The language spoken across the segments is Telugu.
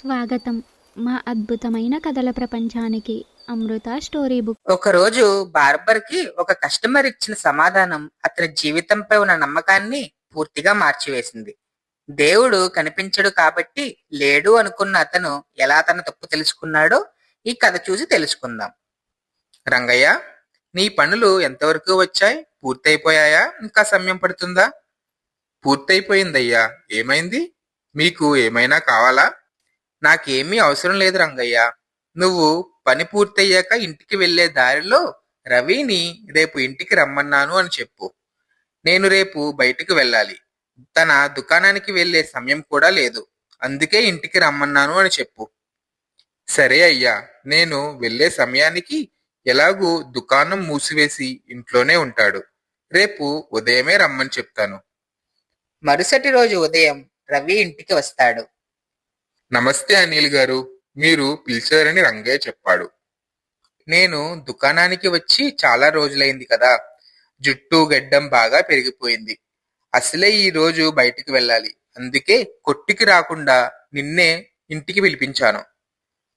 స్వాగతం. మా అద్భుతమైన కథల ప్రపంచానికి అమృత స్టోరీ బుక్. ఒకరోజు బార్బర్కి ఒక కస్టమర్ ఇచ్చిన సమాధానం అతని జీవితంపై ఉన్న నమ్మకాన్ని పూర్తిగా మార్చివేసింది. దేవుడు కనిపించడు కాబట్టి లేడు అనుకున్న అతను ఎలా తన తప్పు తెలుసుకున్నాడో ఈ కథ చూసి తెలుసుకుందాం. రంగయ్య నీ పనులు ఎంతవరకు వచ్చాయి? పూర్తయిపోయాయా? ఇంకా సమయం పడుతుందా? పూర్తయిపోయిందయ్యా. ఏమైంది? మీకు ఏమైనా కావాలా? నాకేమీ అవసరం లేదు రంగయ్య. నువ్వు పని పూర్తయ్యాక ఇంటికి వెళ్ళే దారిలో రవిని రేపు ఇంటికి రమ్మన్నాను అని చెప్పు. నేను రేపు బయటకు వెళ్ళాలి. తన దుకాణానికి వెళ్ళే సమయం కూడా లేదు. అందుకే ఇంటికి రమ్మన్నాను అని చెప్పు. సరే అయ్యా నేను వెళ్ళే సమయానికి ఎలాగూ దుకాణం మూసివేసి ఇంట్లోనే ఉంటాడు. రేపు ఉదయమే రమ్మని చెప్తాను. మరుసటి రోజు ఉదయం రవి ఇంటికి వస్తాడు. నమస్తే అనిల్ గారు మీరు పిలిచారని రంగయ్య చెప్పాడు. నేను దుకాణానికి వచ్చి చాలా రోజులైంది కదా జుట్టు గడ్డం బాగా పెరిగిపోయింది. అసలే ఈ రోజు బయటికి వెళ్ళాలి. అందుకే కొట్టికి రాకుండా నిన్నే ఇంటికి పిలిపించాను.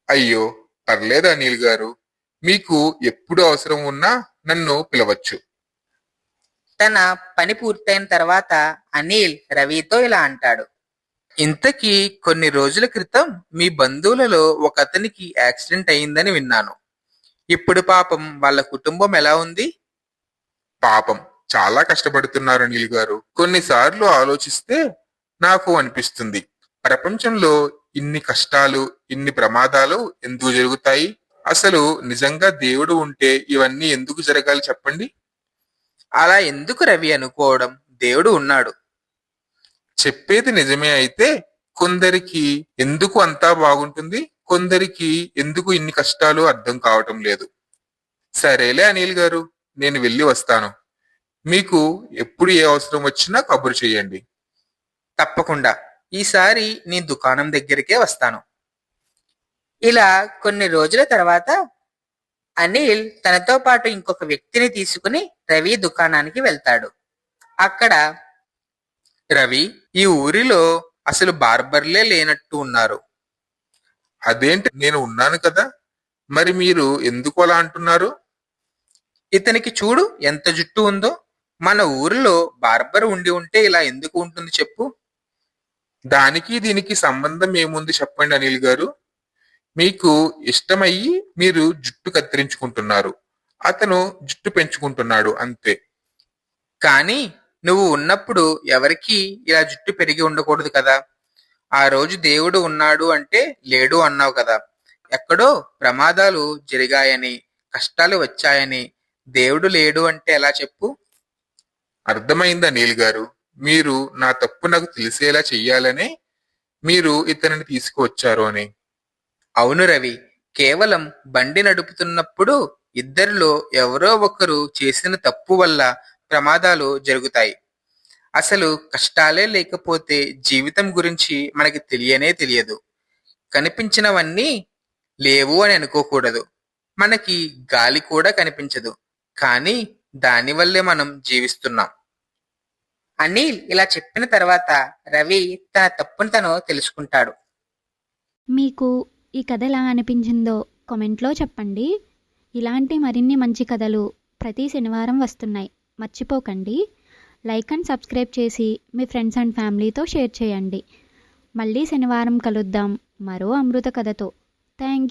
అయ్యో పర్లేదు అనిల్ గారు. మీకు ఎప్పుడు అవసరం ఉన్నా నన్ను పిలవచ్చు. తన పని పూర్తయిన తర్వాత అనిల్ రవితో ఇలా అంటాడు. ఇంతకీ కొన్ని రోజుల క్రితం మీ బంధువులలో ఒక అతనికి యాక్సిడెంట్ అయిందని విన్నాను. ఇప్పుడు పాపం వాళ్ళ కుటుంబం ఎలా ఉంది? పాపం చాలా కష్టపడుతున్నారు అనిల్ గారు. కొన్నిసార్లు ఆలోచిస్తే నాకు అనిపిస్తుంది. ప్రపంచంలో ఇన్ని కష్టాలు ఇన్ని ప్రమాదాలు ఎందుకు జరుగుతాయి? అసలు నిజంగా దేవుడు ఉంటే ఇవన్నీ ఎందుకు జరగాలి చెప్పండి? అలా ఎందుకు రవి అనుకోవడం? దేవుడు ఉన్నాడు. చెప్పేది నిజమే అయితే కొందరికి ఎందుకు అంతా బాగుంటుంది? కొందరికి ఎందుకు ఇన్ని కష్టాలు అర్థం కావటం లేదు. సరేలే అనిల్ గారు నేను వెళ్ళి వస్తాను. మీకు ఎప్పుడు ఏ అవసరం వచ్చినా కబురు చేయండి. తప్పకుండా. ఈసారి నీ దుకాణం దగ్గరికే వస్తాను. ఇలా కొన్ని రోజుల తర్వాత అనిల్ తనతో పాటు ఇంకొక వ్యక్తిని తీసుకుని రవి దుకాణానికి వెళ్తాడు. అక్కడ రవి ఈ ఊరిలో అసలు బార్బర్లే లేనట్టు ఉన్నారు. అదేంటి నేను ఉన్నాను కదా మరి మీరు ఎందుకు అలా అంటున్నారు? ఇతనికి చూడు ఎంత జుట్టు ఉందో. మన ఊరిలో బార్బర్ ఉండి ఉంటే ఇలా ఎందుకు ఉంటుంది చెప్పు. దానికి దీనికి సంబంధం ఏముంది చెప్పండి అనిల్ గారు. మీకు ఇష్టమయ్యి మీరు జుట్టు కత్తిరించుకుంటున్నారు. అతను జుట్టు పెంచుకుంటున్నాడు అంతే. కానీ నువ్వు ఉన్నప్పుడు ఎవరికి ఇలా జుట్టు పెరిగి ఉండకూడదు కదా. ఆ రోజు దేవుడు ఉన్నాడు అంటే లేడు అన్నావు కదా. ఎక్కడో ప్రమాదాలు జరిగాయని కష్టాలు వచ్చాయని దేవుడు లేడు అంటే ఎలా చెప్పు? అర్థమైందా నీల్ గారు? మీరు నా తప్పు నాకు తెలిసేలా చెయ్యాలనే మీరు ఇతనిని తీసుకువచ్చారు అని. అవును రవి. కేవలం బండి నడుపుతున్నప్పుడు ఇద్దరిలో ఎవరో ఒకరు చేసిన తప్పు వల్ల ప్రమాదాలు జరుగుతాయి. అసలు కష్టాలే లేకపోతే జీవితం గురించి మనకి తెలియనే తెలియదు. కనిపించినవన్నీ లేవు అని అనుకోకూడదు. మనకి గాలి కూడా కనిపించదు. కానీ దానివల్లే మనం జీవిస్తున్నాం. అనిల్ ఇలా చెప్పిన తర్వాత రవి తన తప్పును తను తెలుసుకుంటాడు. మీకు ఈ కథ ఎలా అనిపించిందో కామెంట్లో చెప్పండి. ఇలాంటి మరిన్ని మంచి కథలు ప్రతి శనివారం వస్తున్నాయి. మర్చిపోకండి. లైక్ అండ్ సబ్స్క్రైబ్ చేసి మీ ఫ్రెండ్స్ అండ్ ఫ్యామిలీతో షేర్ చేయండి. మళ్ళీ శనివారం కలుద్దాం. మరో అమృత కథతో. థ్యాంక్